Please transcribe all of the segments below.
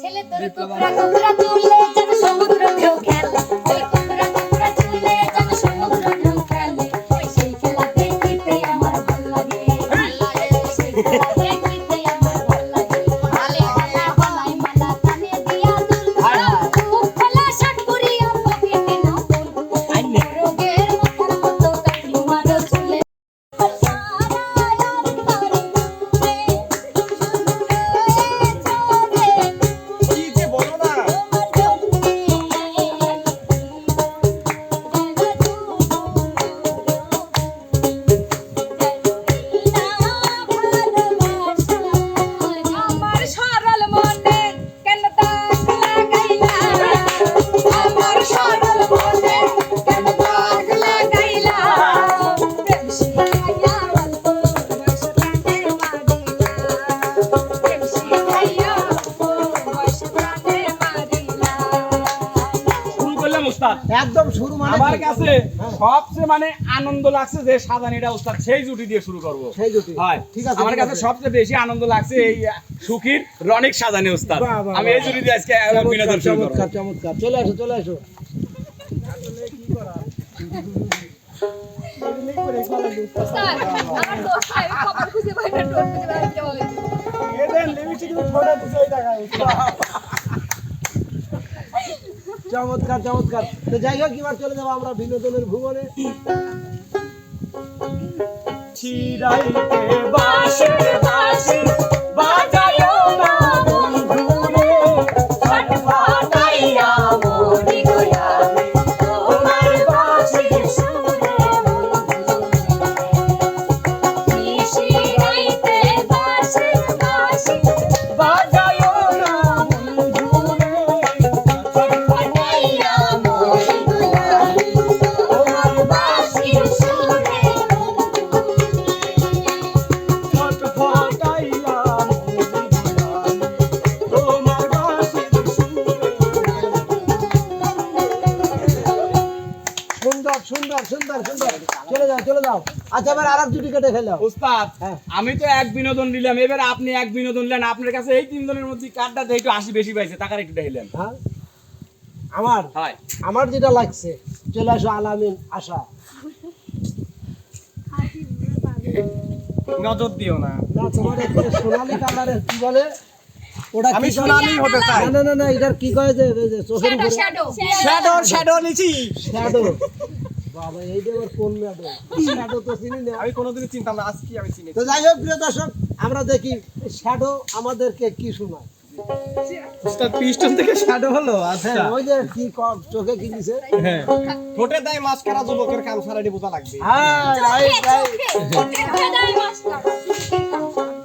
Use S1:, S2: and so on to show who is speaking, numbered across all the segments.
S1: ছেলে তোর কুকুরা কুকুরা তুললে যেন সমুদ্র ঢেউ খেলে। আমার
S2: সবচেয়ে মানে আনন্দ লাগছে যে সাজানিটা উস্তাদ সেই জুটি দিয়ে শুরু করব।
S3: সেই জুটি।
S2: হয়।
S3: ঠিক আছে
S2: আমার কাছে সবচেয়ে বেশি আনন্দ লাগছে এই সুখীর রনিক সাজানি উস্তাদ। আমি এই জুটি দিয়ে আজকে বিনোদন
S3: চমৎকার
S2: শুরু করব।
S3: চমৎকার চমৎকার। চলে আসো চলে আসো।
S4: দোষ নাই আমি খবর খুঁজে পাই না টোট খুঁজে পাই না বলে
S3: চমৎকার চমৎকার। তো যাই হোক এবার চলে যাব আমরা বিনোদনের ভুবনে।
S2: চিরাইতে বাঁশি
S3: আচ্ছা এবার আর জুটি কেটে খেলো
S2: উস্তাদ
S3: হ্যাঁ।
S2: আমি তো এক বিনোদন নিলাম। এবার আপনি এক বিনোদন নিলেন আপনার কাছে এই তিনজনের মধ্যে কার্ডটা দেখে একটু আশি বেশি পাইছে। টাকার একটু দিলেন
S3: হ্যাঁ। আমার
S2: হয়।
S3: আমার যেটা লাগছে চলে আসো আলামিন আশা।
S5: নজর দিও না।
S3: না তোমার একবারে সোনালি কালারের কি বলে? ওটা
S5: আমি
S3: কি
S5: সোনালি হতে চাই।
S3: না না না না এটার কি কয় যে যে চোখের উপরে?
S4: শ্যাডো।
S5: শ্যাডো শ্যাডো নিছি।
S3: শ্যাডো। বাবা এই যে কোন শ্যাডো শ্যাডো তো চিনি না।
S5: আমি কোনোদিনই চিন্তা না আজকে আমি চিনি।
S3: তো যাই হোক প্রিয় দর্শক আমরা দেখি শ্যাডো আমাদেরকে কি শোনায়।
S5: উস্তাদ পিস্টন থেকে শ্যাডো হলো
S3: হ্যাঁ
S5: আচ্ছা
S3: ওই যে কি ক- চোখে কি দিছে?
S5: হ্যাঁ। ঠোঁটে দেয় মাস্কারা যুবকের কাম সারাটি বোঝা লাগবে।
S3: হ্যাঁ রাইট রাইট
S4: ভেদাই মাস্টার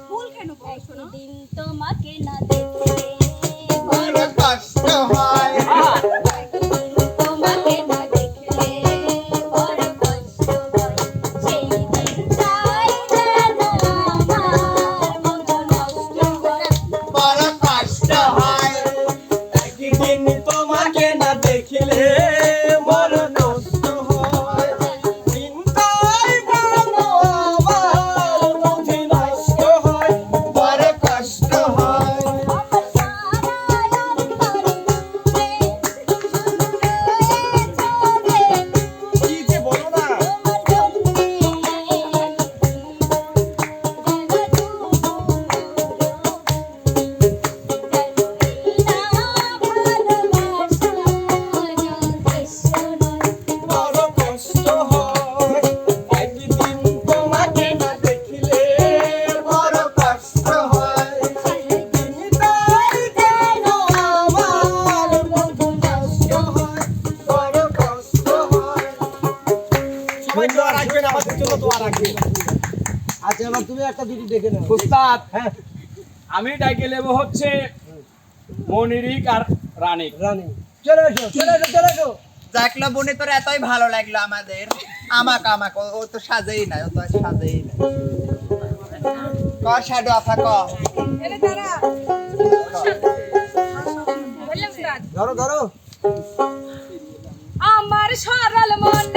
S4: ভুল কেন বলো শোনো
S1: দিন তোমাকে না দেখলে বড়
S5: কষ্ট হয়। আমাদের জন্য দোয়া রাখবেন
S3: আচ্ছা এবার তুমি একটা দুটি দেখে নাও
S2: উস্তাদ
S3: হ্যাঁ।
S2: আমি ডাইকে নেব হচ্ছে মনিরিক আর রানিক।
S3: রানী চলে এসো চলে এসো চলে এসো।
S6: দেখল বনে তোর এতই ভালো লাগল আমাদের। আমাক আমাক। ও- তো সাজেই নাই ও তো সাজেই ক আফা ক?
S3: ধরো ধরো।
S4: আমার সরল মনে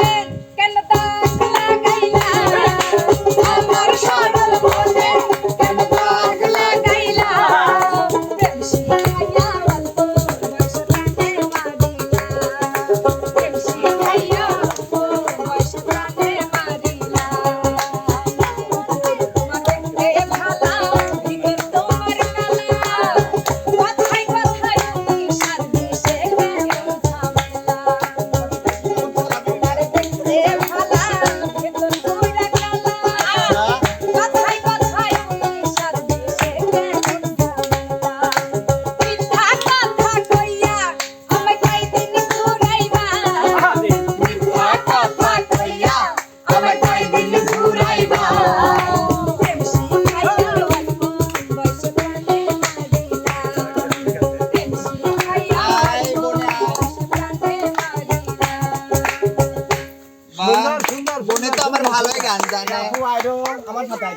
S4: আমার
S3: সাথে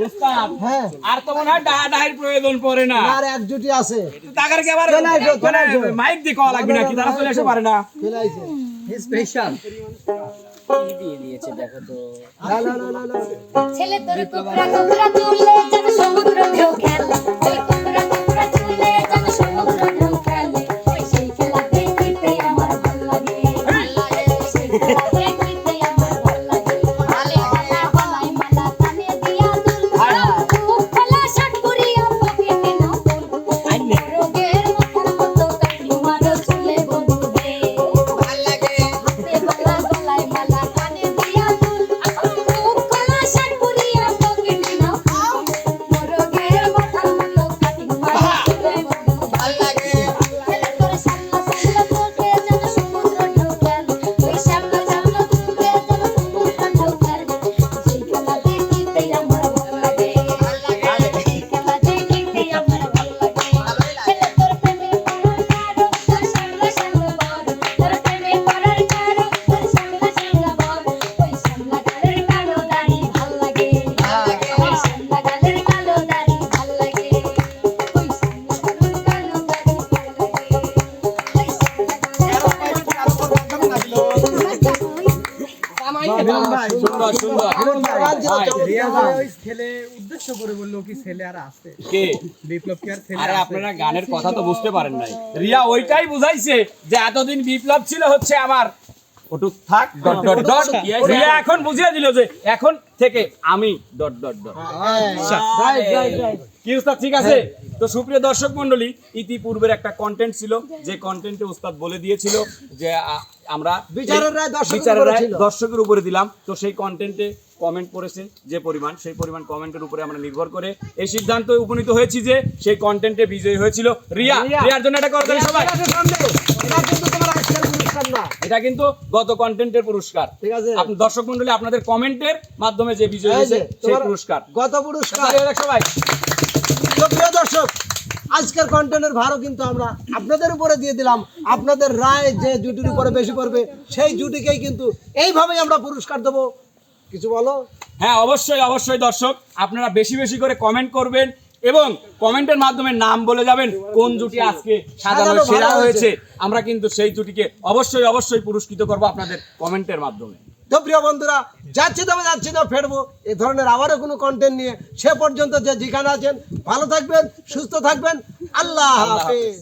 S2: উস্তাদ
S3: হ্যাঁ।
S2: আর তো মনে হয় ডা- ডায়ের প্রয়োজন পড়ে না।
S3: আর একজুটি আছে।
S2: টাকার কি আবার
S3: চলে আসো, চলে আসো।
S2: মানে মাইক দিয়ে কল লাগবে নাকি? তারা চলে আসতে পারে না।
S3: চলে আইছে
S5: স্পেশাল
S3: না না না না না
S1: ছেলে তোর কোকরা কোকরা চুলে যেন সমুদ্র ঢেউ খেলে। ওই কোকরা কোকরা চুলে যেন সমুদ্র ঢেউ খেলে। ওই সেই খেলা দেখিতে আমার ভালো লাগে। সেই খেলা ছেলে
S5: উদ্দেশ্য করে বলল কি ছেলে আর আছে।
S2: কে?
S5: বিপ্লব কি আর ছেলে
S2: আরে আপনারা গানের কথা তো বুঝতে পারেন নাই। রিয়া ওইটাই বুঝাইছে যে এতদিন বিপ্লব ছিল হচ্ছে আমার। ওটুক থাক ডট ডট ডট। রিয়া এখন বুঝিয়ে দিল যে এখন থেকে আমি dot dot dot.
S3: Right right right
S2: কি উস্তাদ ঠিক আছে? তো সুপ্রিয় দর্শক মন্ডলী ইতিপূর্বের একটা কন্টেন্ট ছিল যে কন্টেন্টে উস্তাদ বলে দিয়েছিল যে আমরা
S3: বিচারের রায়। দর্শকের উপরে
S2: দিলাম। তো সেই কন্টেন্টে কমেন্ট পড়েছে যে পরিমাণ সেই পরিমাণ কমেন্টের উপরে আমরা নির্ভর করে এই সিদ্ধান্ত উপনীত হয়েছি যে সেই কন্টেন্টে বিজয়ী হয়েছিল রিয়া।
S3: রিয়া।
S2: রিয়ার জন্য এটা করতেন সবাই।
S3: এটা কিন্তু
S2: গত কন্টেন্টের পুরস্কার।
S3: ঠিক আছে।
S2: আপনি দর্শক মন্ডলী আপনাদের কমেন্টের মাধ্যমে যে বিজয় হয়েছে সেই পুরস্কার।
S3: গত পুরস্কার।
S2: সবাই।
S3: প্রিয় দর্শক আজকের কন্টেন্টের ভারও কিন্তু আমরা আপনাদের উপরে দিয়ে দিলাম। আপনাদের রায় যে জুটির উপরে বেশি পড়বে সেই জুটিকেই কিন্তু এইভাবেই আমরা পুরস্কার দেবো। কিছু বলো?
S2: হ্যাঁ অবশ্যই অবশ্যই দর্শক আপনারা বেশি বেশি করে কমেন্ট করবেন এবং কমেন্টের মাধ্যমে নাম বলে যাবেন কোন জুটি আজকে সাজানো সেরা
S3: হয়েছে।
S2: আমরা কিন্তু সেই জুটিকে অবশ্যই অবশ্যই পুরস্কৃত করব আপনাদের কমেন্টের মাধ্যমে।
S3: তো প্রিয় বন্ধুরা যাচ্ছি তবে যাচ্ছি তো ফেরবো। এ ধরনের আবারও কোনো কন্টেন্ট নিয়ে সে পর্যন্ত যে যেখানে আছেন ভালো থাকবেন সুস্থ থাকবেন। আল্লাহ হাফেজ।